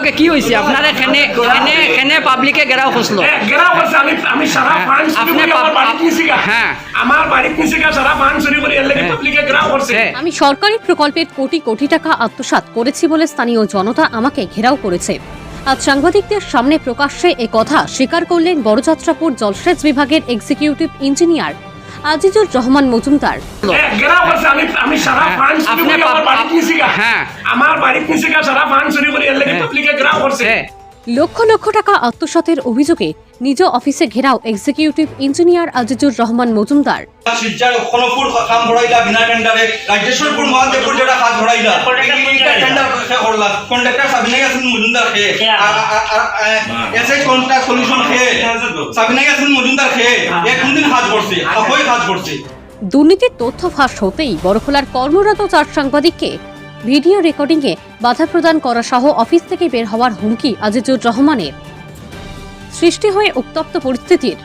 লগে কি হয়েছে আপনার এখানে এখানে এখানে পাবলিকে গেরাও খুঁজলো হ্যাঁ, ঘেরাও করছে আমি আমি সারা হ্যাঁ, ফান্ড চুরি করে আমার বাড়িতে নিছি গা। হ্যাঁ। আমার বাড়িতে নিছি গা, সারা ফান্ড চুরি করে এর লাগে হ্যাঁ। পাবলিকে ঘেরাও করছে হ্যাঁ আমি সরকারি প্রকল্পের কোটি কোটি টাকা আত্মসাৎ করেছি বলে স্থানীয় জনতা আমাকে ঘেরাও করেছে আজ সাংবাদিকদের সামনে প্রকাশ্যে এ কথা স্বীকার করলেন বড়যাত্রাপুর জলসেচ বিভাগের এক্সিকিউটিভ ইঞ্জিনিয়ার আজিজুর রহমান মজুমদার হ্যাঁ, আমার বাড়ির গা। হ্যাঁ। সারা ফান্ড চুরি করে এর লাগে। পাবলিকে করছে হ্যাঁ লক্ষ লক্ষ টাকা আত্মসাতের অভিযোগে নিজ অফিসে ঘেরাও এক্সিকিউটিভ ইঞ্জিনিয়ার আজিজুর রহমান মজুমদার। দুর্নীতির তথ্য ফাঁস হতেই বড়খোলার কর্মরত চার সাংবাদিককে ভিডিও রেকর্ডিংয়ে বাধা প্রদান করা সহ অফিস থেকে বের হওয়ার হুমকি আজিজুর রহমানের। সৃষ্টি হয়ে উত্তপ্ত পরিস্থিতির।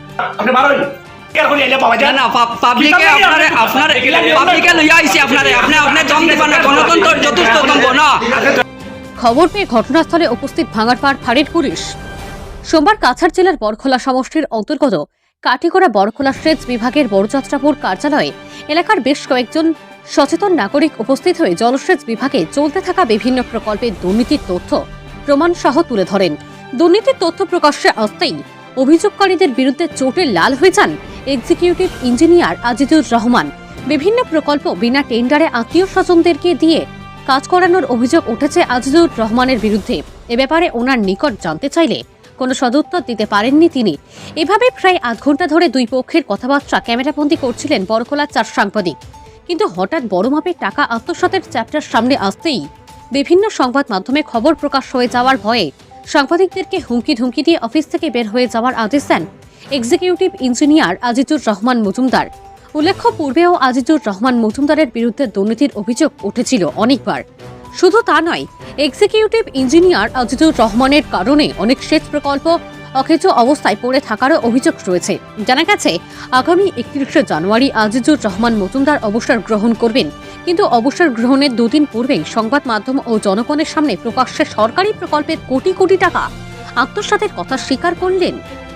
খবর পেয়ে ঘটনাস্থলে উপস্থিত ভাঙারপাড় ফাঁড়ির পুলিশ। সোমবার কাছাড় জেলার বরখোলা সমষ্টির অন্তর্গত কাঠিগড়া বরখোলা সেচ বিভাগের বড়যাত্রাপুর কার্যালয়ে এলাকার বেশ কয়েকজন সচেতন নাগরিক উপস্থিত হয়ে জলসেচ বিভাগে চলতে থাকা বিভিন্ন প্রকল্পের দুর্নীতির তথ্য প্রমাণ সহ তুলে ধরেন। দুর্নীতির তথ্য প্রকাশ্যে আসতেই অভিযোগকারীদের বিরুদ্ধে চোটে লাল হয়ে যান এক্সিকিউটিভ ইঞ্জিনিয়ার আজিজুর রহমান। বিভিন্ন প্রকল্প বিনা টেন্ডারে আত্মীয় স্বজনদেরকে দিয়ে কাজ করানোর অভিযোগ উঠেছে আজিজুর রহমানের বিরুদ্ধে। এ ব্যাপারে ওনার নিকট জানতে চাইলে কোনো সদুত্তর দিতে পারেননি তিনি। এভাবে প্রায় আধ ঘণ্টা ধরে দুই পক্ষের কথাবার্তা ক্যামেরাবন্দি করছিলেন বড়খোলার চার সাংবাদিক। কিন্তু হঠাৎ বড় মাপের টাকা আত্মসাতের চ্যাপ্টার সামনে আসতেই বিভিন্ন সংবাদ মাধ্যমে খবর প্রকাশ হয়ে যাওয়ার ভয়ে সাংবাদিকদেরকে হুমকি ধুমকি দিয়ে অফিস থেকে বের হয়ে যাওয়ার আদেশ দেন এক্সিকিউটিভ ইঞ্জিনিয়ার আজিজুর রহমান মজুমদার। উল্লেখ্য, পূর্বেও আজিজুর রহমান মজুমদারের বিরুদ্ধে দুর্নীতির অভিযোগ উঠেছিল অনেকবার। শুধু তা নয়, এক্সিকিউটিভ ইঞ্জিনিয়ার আজিজুর রহমানের কারণে অনেক সেচ প্রকল্প অকেজো অবস্থায় পড়ে থাকারও অভিযোগ রয়েছে। জানা গেছে, আগামী একত্রিশে জানুয়ারি আজিজুর রহমান মজুমদার অবসর গ্রহণ করবেন। কিন্তু অবসর গ্রহণের দুদিন পূর্বেই সংবাদ মাধ্যম ও জনগণের সামনে প্রকাশ্যে সরকারি প্রকল্পের কোটি কোটি টাকা আত্মসাতের কথা স্বীকার করলেন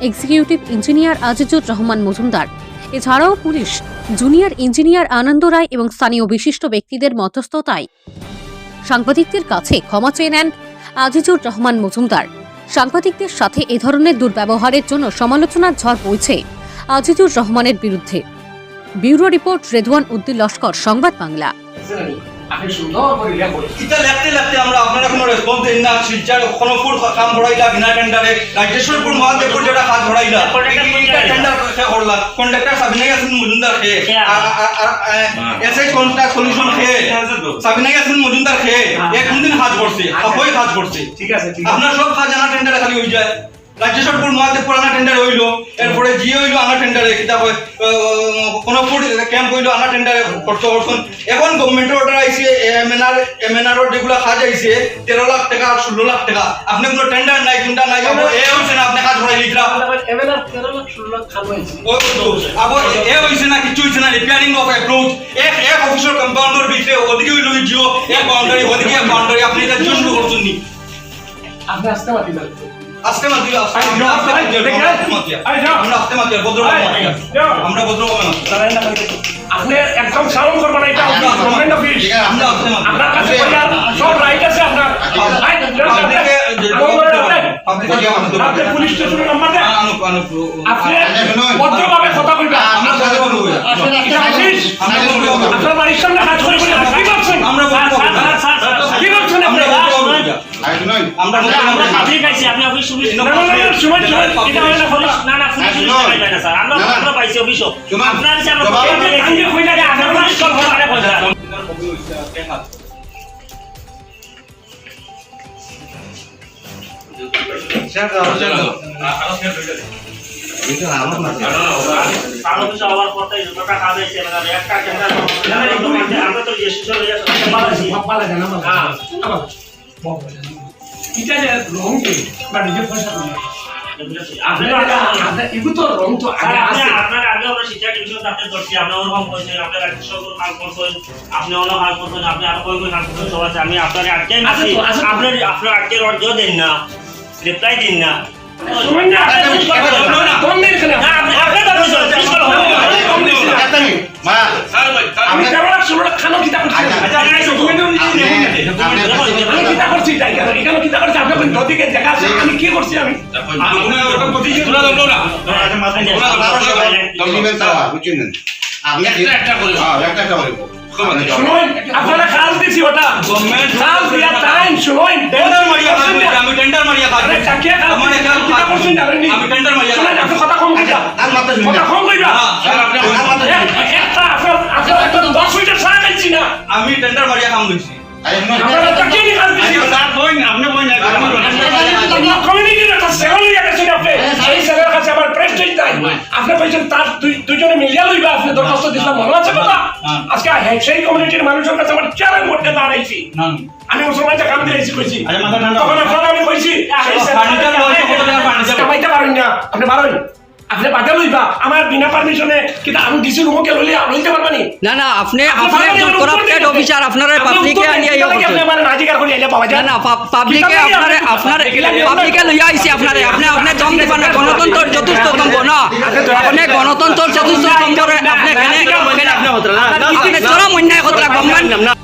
এক্সিকিউটিভ ইঞ্জিনিয়ার আজিজুর রহমান মজুমদার। এছাড়াও police, junior engineer Anand Roy এবং স্থানীয় বিশিষ্ট ব্যক্তিদের মধ্যস্থতায় সাংবাদিকদের কাছে ক্ষমা চেয়ে নেন আজিজুর রহমান মজুমদার। সাংবাদিকদের সাথে এ ধরনের দুর্ব্যবহারের জন্য সমালোচনার ঝড় বইছে আজিজুর রহমানের বিরুদ্ধে। Bureau report Redwan Uddin Laskar, Sangbad Bangla. আপনি সুন্দর করে লেখো এটা লেখতে লেখতে আমরা আপনারা কোনো রেসপন্স দিন না শিলচর খনপুর কাম ভরাইলা বিনা টেন্ডারে রাজেশ্বরপুর মহাদেবপুর যেটা কাজ ভরাইলা। টেন্ডার করলা। কন্ট্রাক্টর সাবিনা ইয়াসিন মজুমদার খে এসে কন্ট্রাক্ট সলিউশন খে সাবিনা ইয়াসিন মজুমদার খে এক দিন কাজ করছে? সবাই কাজ করছে? ঠিক আছে ঠিক আছে। আপনার সব কাজ আনা টেন্ডারে খালি হয়ে যায়। রাজ্যসরপুর মহাদেবপুর আনা টেন্ডার হইল এরপরে জিয়ে হইল আনা টেন্ডারে কিতা কয় কোনপুর ক্যাম্প হইল আনা টেন্ডারে খরচ করছেন এখন গভর্নমেন্টের অর্ডার আইছে এমএনআর এমএনআর যেগুলো কাজ আইছে তেরো লাখ টাকা আর ষোলো লাখ টাকা। আপনি কোনো টেন্ডার নাই কোনটা নাই এ হইছে না আপনি কাজ ভরাই লিখরা আবার এ হইছে না কিছু হইছে না রিপেয়ারিং অফ অ্যাপ্রোচ এক এক অফিসার কম্পাউন্ডার ভিতরে ওদিকে হইল জিও এক বাউন্ডারি ওদিকে এক বাউন্ডারি আপনি এটা জন্য করছেন নি। আপনি আসতে পারতেন আজকে মাতি আই আমরা যাও, মাতি যাও, দেখে আই। মাতি আমরা না, আপনি একদম সাউন্ড করবেন এটা অফিস গভর্নমেন্ট অফিস আমরা আপনার কাছে সব রাইট আছে আপনার। আই, আপনি- পুলিশ স্টেশনের নাম্বার দেন। আনো আনো আপনি ভদ্রভাবে কথা কইবেন আমরা ভদ্রভাবে বলি। এটা অফিস আমরা ভদ্রভাবে বলি। আপনার বাড়ির সামনে কাজ করে আমরা আমরা হয় মানে তো এটা যে রং কে? বা নিজে পয়সা করে আমি আপনার আটকে আছে। তো। আপনার আপনার আটকে রজ্জ দেন না রিপ্লাই দিন না। আমি খানো কিতা আমি টেন্ডার মারিয়া দশ না আমি মারিয়া কাম দিছি হয়ে আপনি আপনি কইছেন তার দুইজনে মিলিয়া লইবা আপনি দরখাস্ত দিছিলাম মনে আছে কথা? হ্যাঁ। আজকে হ্যাঁ, সেই কমিউনিটির মানুষের কাছে আমার চেয়ারের মধ্যে দাঁড়াইছি। আমি মুসলমানটা কাম দিয়েছি কইছি। তখন আপনারা আমি কইছি? কামাইতে পারেন না। আপনি পারেন আপনি বাদে লইবা আমার বিনা পারমিশনে কিন্তু আমি ডিসি রুমকে লইলে লইতে পারবানি না না আপনি আপনি একজন করাপ্টেড অফিসার আপনারা পাবলিকে আনিয়া ইয়ে আপনি আমার নাজিকার করে আইলে পাওয়া না যায় না পাবলিকে আপনারে আপনার পাবলিকে লইয়া আইছি আপনারে আপনি আপনি জম দিবেন না গণতন্ত্র চতুর্থ স্তম্ভ না আপনি গণতন্ত্র চতুর্থ স্তম্ভরে আপনি কেনে আপনি চরম অন্যায় কথা গভর্নমেন্ট